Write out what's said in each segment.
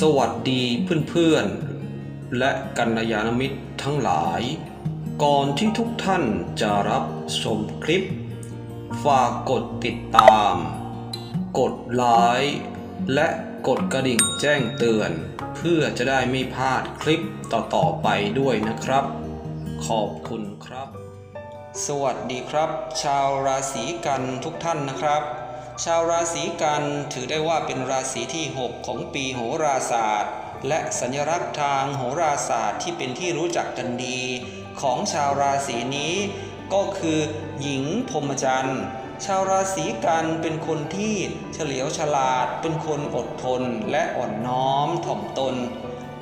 สวัสดีเพื่อนๆ และกัลยาณมิตรทั้งหลาย ก่อนที่ทุกท่านจะรับชมคลิป ฝากกดติดตาม กดไลค์และกดกระดิ่งแจ้งเตือน เพื่อจะได้ไม่พลาดคลิปต่อๆไปด้วยนะครับ ขอบคุณครับ สวัสดีครับ ชาวราศีกันทุกท่านนะครับ ชาวราศีกันถือได้ว่าเป็นราศีที่ 6 ของปีโหราศาสตร์ และสัญลักษณ์ทางโหราศาสตร์ที่เป็นที่รู้จักกันดี ของชาวราศีนี้ ก็คือหญิงพรมจันทร์ชาวราศีกันเป็นคนที่เฉลียวฉลาด เป็นคนอดทนและอ่อนน้อมถ่อมตน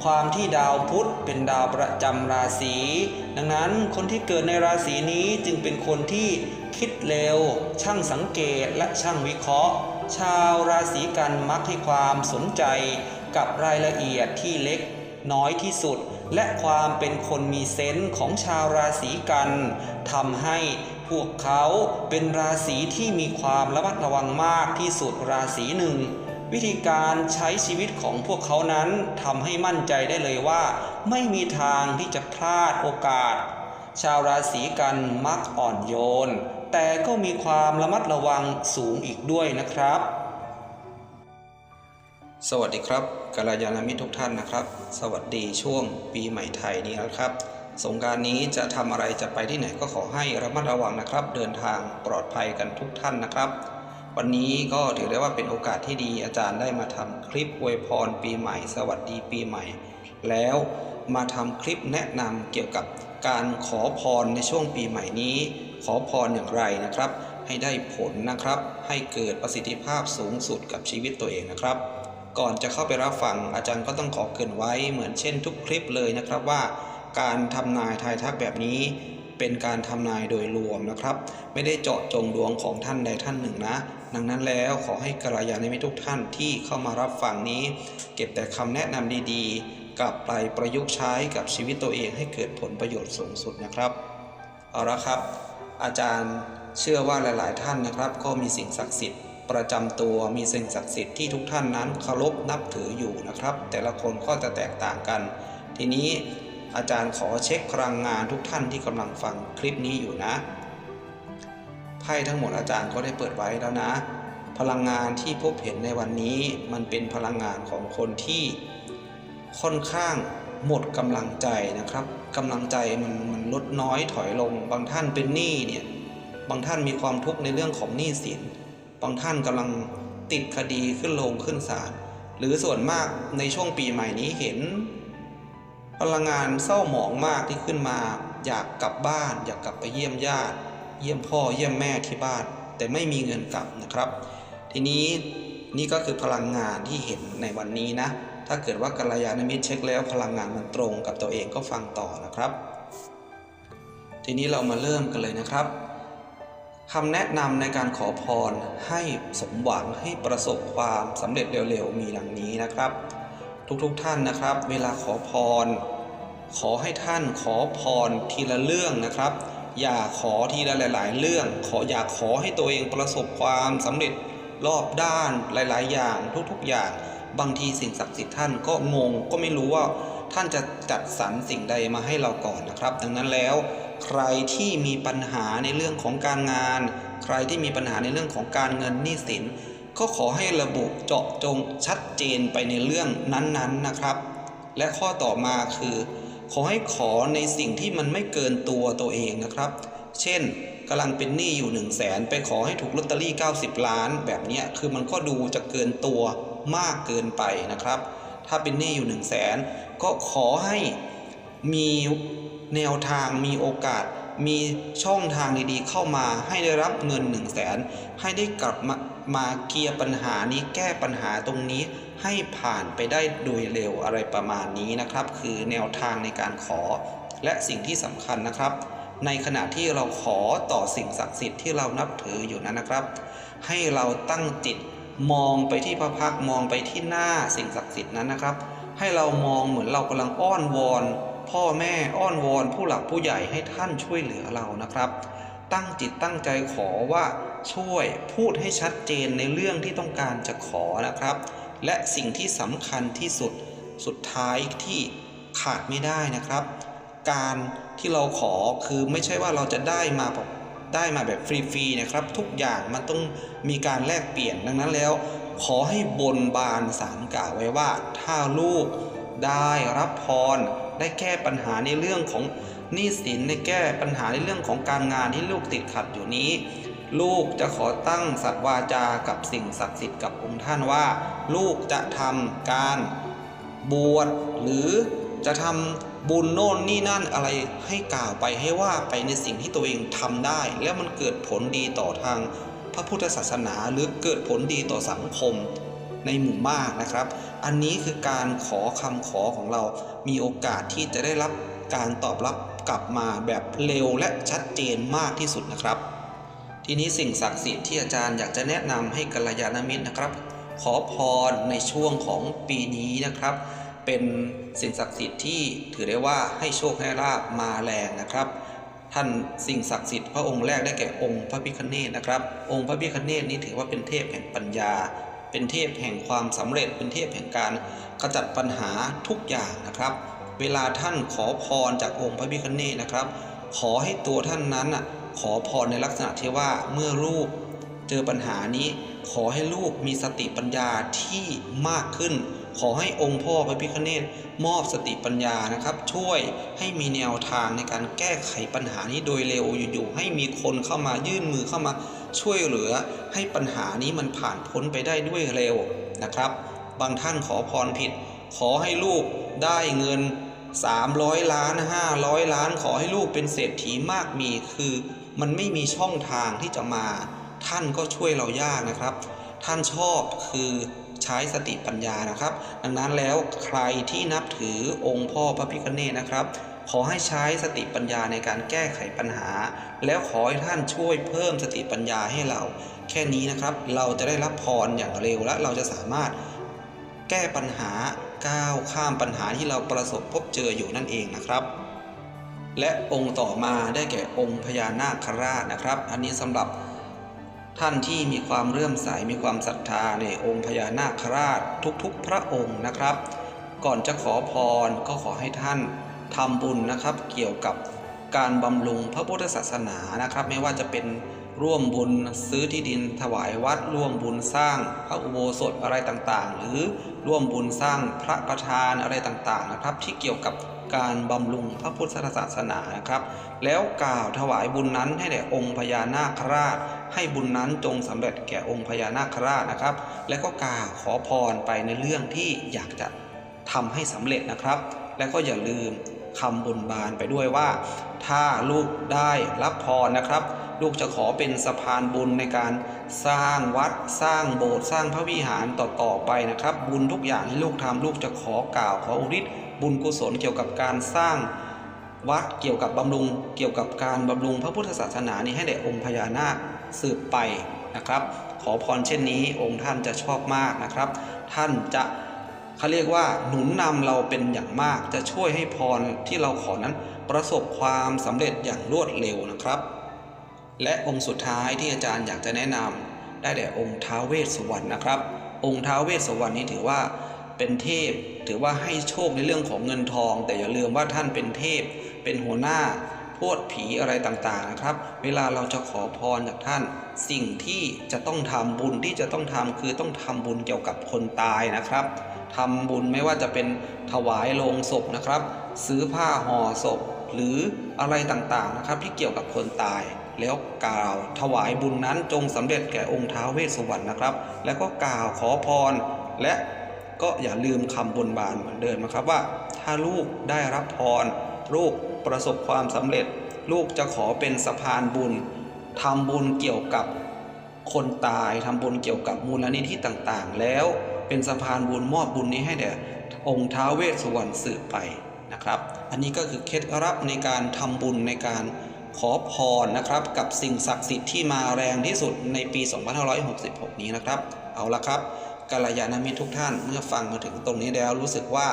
ความที่ดาวพุธเป็นดาวประจำราศี ดังนั้นคนที่เกิดในราศีนี้จึงเป็นคนที่คิดเร็ว ช่างสังเกตและช่างวิเคราะห์ ชาวราศีกันมักให้ความสนใจกับรายละเอียดที่เล็กน้อยที่สุด และความเป็นคนมีเซนส์ของชาวราศีกันทำให้พวกเขาเป็นราศีที่มีความระมัดระวังมากที่สุดราศีหนึ่ง วิธีการใช้ชีวิตของพวกเขานั้นทำให้มั่นใจได้เลยว่า ไม่มีทางที่จะพลาดโอกาส ชาวราศีกันมักอ่อนโยน แต่ก็มีความระมัดระวังสูงอีกด้วยนะครับ สวัสดีครับกัลยาณมิตรทุกท่านนะครับ สวัสดีช่วงปีใหม่ไทยนี้นะครับสงการนี้จะทำอะไรจะไปที่ไหนก็ขอให้ระมัดระวังนะครับ เดินทางปลอดภัยกันทุกท่านนะครับ วันนี้ก็ถือได้ว่าเป็นโอกาสที่ดีอาจารย์ได้มาทำคลิปอวยพรปีใหม่ สวัสดีปีใหม่ แล้วมาทำคลิปแนะนำเกี่ยวกับการขอพรในช่วงปีใหม่นี้ ขอพรอย่างไรนะครับ ให้ได้ผลนะครับ ให้เกิดประสิทธิภาพสูงสุดกับชีวิตตัวเองนะครับ ก่อนจะเข้าไปรับฟังอาจารย์ก็ต้องขอเกรินไว้เหมือนเช่นทุกคลิปเลยนะครับว่า การทำนายทายทักแบบนี้ เป็นการทำนายโดยรวมนะครับ ไม่ได้เจาะจงดวงของท่านใดท่านหนึ่งนะ ดังนั้นแล้วขอให้กัลยาณมิตรทุกท่านที่เข้ามารับฟังนี้ เก็บแต่คำแนะนำดีๆ กลับไปประยุกต์ใช้กับชีวิตตัวเองให้เกิดผลประโยชน์สูงสุดนะครับ เอาละครับ อาจารย์เชื่อว่าหลาย ๆ ท่านนะครับ ก็มีสิ่งศักดิ์สิทธิ์ประจำตัวมีสิ่งศักดิ์สิทธิ์ที่ทุกท่านนั้นเคารพนับถืออยู่นะครับ แต่ละคนก็จะแตกต่างกัน ทีนี้ อาจารย์ขอเช็คพลังงานทุกท่านที่กำลังฟังคลิปนี้อยู่นะ ไพ่ทั้งหมดอาจารย์ก็ได้เปิดไว้แล้วนะ พลังงานที่พบเห็นในวันนี้มันเป็นพลังงานของคนที่ค่อนข้างหมดกำลังใจนะครับกำลังใจมันมันลดน้อยถอยลง บางท่านเป็นหนี้เนี่ยบางท่านมีความทุกข์ในเรื่องของหนี้สิน บางท่านกำลังติดคดีขึ้นลงขึ้นศาลหรือส่วนมากในช่วงปีใหม่นี้เห็น พลังงานเศร้าหมองมากที่ขึ้นมา อยากกลับบ้าน อยากกลับไปเยี่ยมญาติ เยี่ยมพ่อเยี่ยมแม่ที่บ้าน แต่ไม่มีเงินกลับนะครับ ทีนี้นี่ก็คือพลังงานที่เห็นในวันนี้นะ ถ้าเกิดว่ากัลยาณมิตรเช็คแล้วพลังงานมันตรงกับตัวเองก็ฟังต่อนะครับ ทีนี้เรามาเริ่มกันเลยนะครับคำแนะนำในการขอพรให้สมหวังให้ประสบความสำเร็จเร็วๆ มีดังนี้นะครับ ทุกๆทท่านนะครับ เวลาขอพร ขอให้ท่านขอพรทีละเรื่องนะครับ อย่าขอทีละหลาย ๆ เรื่อง ขออย่าขอให้ตัวเองประสบความสำเร็จรอบด้านหลาย ๆ อย่างทุกๆอย่าง บางทีสิ่งศักดิ์สิทธิ์ท่านก็งงก็ไม่รู้ว่าท่านจะจัดสรรสิ่งใดมาให้เราก่อนนะครับ ดังนั้นแล้วใครที่มีปัญหาในเรื่องของการงาน ใครที่มีปัญหาในเรื่องของการเงินหนี้สิน ก็ขอให้ระบุเจาะจงชัดเจนไปในเรื่องนั้นๆนะครับ และข้อต่อมาคือ ขอให้ขอในสิ่งที่มันไม่เกินตัวตัวเองนะครับ เช่นกำลังเป็นหนี้อยู่ 1 0 0 0 0แสนไปขอให้ถูกลอตเตอรี่ 90 ล้าน แบบนี้คือมันก็ดูจะเกินตัวมากเกินไปนะครับ ถ้าเป็นหนี้อยู่ 1 0 0 0 0แสนก็ขอให้มีแนวทางมีโอกาส มีช่องทางดีๆ เข้ามาให้ได้รับเงิน 1 0 0 0 0แสนให้ได้กลับมามาเคลียร์ปัญหานี้แก้ปัญหาตรงนี้ให้ผ่านไปได้โดยเร็วอะไรประมาณนี้นะครับ คือแนวทางในการขอ และสิ่งที่สำคัญนะครับ ในขณะที่เราขอต่อสิ่งศักดิ์สิทธิ์ที่เรานับถืออยู่นั้นนะครับ ให้เราตั้งจิตมองไปที่พระพักมองไปที่หน้าสิ่งศักดิ์สิทธิ์นั้นนะครับ ให้เรามองเหมือนเรากำลังอ้อนวอน พ่อแม่อ้อนวอนผู้หลักผู้ใหญ่ให้ท่านช่วยเหลือเรานะครับ ตั้งจิตตั้งใจขอว่าช่วยพูดให้ชัดเจนในเรื่องที่ต้องการจะขอนะครับ และสิ่งที่สำคัญที่สุดสุดท้ายที่ขาดไม่ได้นะครับ การที่เราขอคือไม่ใช่ว่าเราจะได้มาแบบได้มาแบบฟรีๆนะครับ ทุกอย่างมันต้องมีการแลกเปลี่ยนดังนั้นแล้ว ขอให้บนบานสารกล่าวไว้ว่า ถ้าลูกได้รับพร ได้แก้ปัญหาในเรื่องของหนี้สินได้แก้ปัญหาในเรื่องของการงานที่ลูกติดขัดอยู่นี้ ลูกจะขอตั้งสัตย์วาจากับสิ่งศักดิ์สิทธิ์กับองค์ท่านว่า ลูกจะทำการบวชหรือจะทำบุญโน่นนี่นั่นอะไรให้กล่าวไปให้ว่าไปในสิ่งที่ตัวเองทำได้ แล้วมันเกิดผลดีต่อทางพระพุทธศาสนาหรือเกิดผลดีต่อสังคม ในหมู่มากนะครับ อันนี้คือการขอคำขอของเรา มีโอกาสที่จะได้รับการตอบรับกลับมาแบบเร็วและชัดเจนมากที่สุดนะครับ ทีนี้สิ่งศักดิ์สิทธิ์ที่อาจารย์อยากจะแนะนำให้กัลยาณมิตรนะครับ ขอพรในช่วงของปีนี้นะครับ เป็นสิ่งศักดิ์สิทธิ์ที่ถือได้ว่าให้โชคให้ลาบมาแรงนะครับท่านสิ่งศักดิ์สิทธิ์พระองค์แรกได้แก่องค์พระพิคเนตนะครับ องค์พระพิคเนตนี้ถือว่าเป็นเทพแห่งปัญญา เป็นเทพแห่งความสำเร็จเป็นเทพแห่งการขจัดปัญหาทุกอย่างนะครับ เวลาท่านขอพรจากองค์พระพิคเนตนะครับ ขอให้ตัวท่านนั้นน่ะขอพรในลักษณะที่ว่าเมื่อลูกเจอปัญหานี้ ขอให้ลูกมีสติปัญญาที่มากขึ้น ขอให้องค์พ่อพระพิฆเนศมอบสติปัญญานะครับ ช่วยให้มีแนวทางในการแก้ไขปัญหานี้โดยเร็วอยู่ๆให้มีคนเข้ามายื่นมือเข้ามา ช่วยเหลือให้ปัญหานี้มันผ่านพ้นไปได้ด้วยเร็วนะครับ บางท่านขอพรผิด ขอให้ลูกได้เงิน 300 ล้าน 500 ล้าน ขอให้ลูกเป็นเศรษฐีมากมีคือ มันไม่มีช่องทางที่จะมา ท่านก็ช่วยเรายากนะครับ ท่านชอบคือใช้สติปัญญานะครับ ดังนั้นแล้วใครที่นับถือองค์พ่อพระพิฆเนศนะครับ ขอให้ใช้สติปัญญาในการแก้ไขปัญหา แล้วขอให้ท่านช่วยเพิ่มสติปัญญาให้เรา แค่นี้นะครับ เราจะได้รับพรอย่างเร็วและเราจะสามารถแก้ปัญหาก้าวข้ามปัญหาที่เราประสบพบเจออยู่นั่นเองนะครับ และองค์ต่อมาได้แก่องค์พญานาคราชนะครับ อันนี้สำหรับท่านที่มีความเรื่อมใสมีความศรัทธาในองค์พญานาคราชทุกๆ พระองค์นะครับ ก่อนจะขอพรก็ขอให้ท่าน ทำบุญนะครับเกี่ยวกับการบำรุงพระพุทธศาสนานะครับ ไม่ว่าจะเป็นร่วมบุญซื้อที่ดินถวายวัด ร่วมบุญสร้างพระอุโบสถอะไรต่างๆ หรือร่วมบุญสร้างพระประธานอะไรต่างๆนะครับ ที่เกี่ยวกับการบำรุงพระพุทธศาสนานะครับ แล้วกล่าวถวายบุญนั้นให้แด่องค์พญานาคราช ให้บุญนั้นจงสำเร็จแก่องค์พญานาคราชนะครับ และก็กล่าวขอพรไปในเรื่องที่อยากจะทำให้สำเร็จนะครับ และก็อย่าลืม คำบุญบานไปด้วยว่า ถ้าลูกได้รับพรนะครับ ลูกจะขอเป็นสะพานบุญในการสร้างวัดสร้างโบสถ์สร้างพระวิหารต่อๆไปนะครับ บุญทุกอย่างที่ลูกทำลูกจะขอกล่าวขออุทิศบุญกุศลเกี่ยวกับการสร้างวัดเกี่ยวกับบำรุงเกี่ยวกับการบำรุงพระพุทธศาสนานี้ให้แด่องค์พญานาคสืบไปนะครับ ขอพรเช่นนี้องค์ท่านจะชอบมากนะครับ ท่านจะ เขาเรียกว่าหนุนนำเราเป็นอย่างมาก จะช่วยให้พรที่เราขอนั้นประสบความสำเร็จอย่างรวดเร็วนะครับ และองค์สุดท้ายที่อาจารย์อยากจะแนะนำได้แด่องค์ท้าวเวสสุวรรณนะครับ องค์ท้าวเวสสุวรรณนี้ถือว่าเป็นเทพ ถือว่าให้โชคในเรื่องของเงินทอง แต่อย่าลืมว่าท่านเป็นเทพ เป็นหัวหน้าพวดผีอะไรต่างๆนะครับ เวลาเราจะขอพรจากท่าน สิ่งที่จะต้องทำบุญที่จะต้องทำคือต้องทำบุญเกี่ยวกับคนตายนะครับ ทำบุญไม่ว่าจะเป็นถวายโลงศพนะครับ ซื้อผ้าห่อศพ หรืออะไรต่างๆนะครับ ที่เกี่ยวกับคนตาย แล้วกล่าวถวายบุญนั้นจงสำเร็จแก่องค์ท้าวเวสสุวรรณนะครับ แล้วก็กล่าวขอพรและก็อย่าลืมคำบนบานเหมือนเดิมนะครับว่า ถ้าลูกได้รับพรลูกประสบความสำเร็จ ลูกจะขอเป็นสะพานบุญทำบุญเกี่ยวกับคนตายทำบุญเกี่ยวกับมูลนิธิต่างๆ แล้ว เป็นสะพานบุญมอบบุญนี้ให้แด่องค์ท้าเวสสุวรรณสืบไปนะครับ อันนี้ก็คือเคล็ดลับในการทำบุญในการขอพรนะครับ กับสิ่งศักดิ์สิทธิ์ที่มาแรงที่สุดในปี 2566 นี้นะครับ เอาละครับกัลยาณมิตรทุกท่านเมื่อฟังมาถึงตรงนี้แล้วรู้สึกว่า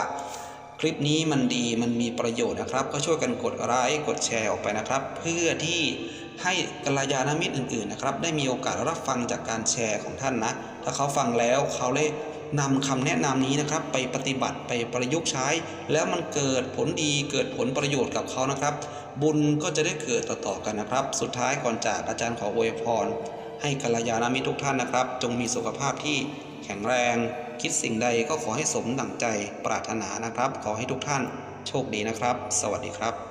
คลิปนี้มันดีมันมีประโยชน์นะครับ ก็ช่วยกันกดไลค์กดแชร์ออกไปนะครับ เพื่อที่ให้กัลยาณมิตรอื่นๆนะครับ ได้มีโอกาสรับฟังจากการแชร์ของท่านนะ ถ้าเขาฟังแล้วเขาได้ นำคำแนะนำนี้นะครับ ไปปฏิบัติไปประยุกต์ใช้ แล้วมันเกิดผลดีเกิดผลประโยชน์กับเขานะครับ บุญก็จะได้เกิดต่อๆกันนะครับ สุดท้ายก่อนจากอาจารย์ขออวยพร ให้กัลยาณมิตรทุกท่านนะครับ จงมีสุขภาพที่แข็งแรง คิดสิ่งใดก็ขอให้สมดั่งใจปรารถนานะครับ ขอให้ทุกท่านโชคดีนะครับ สวัสดีครับ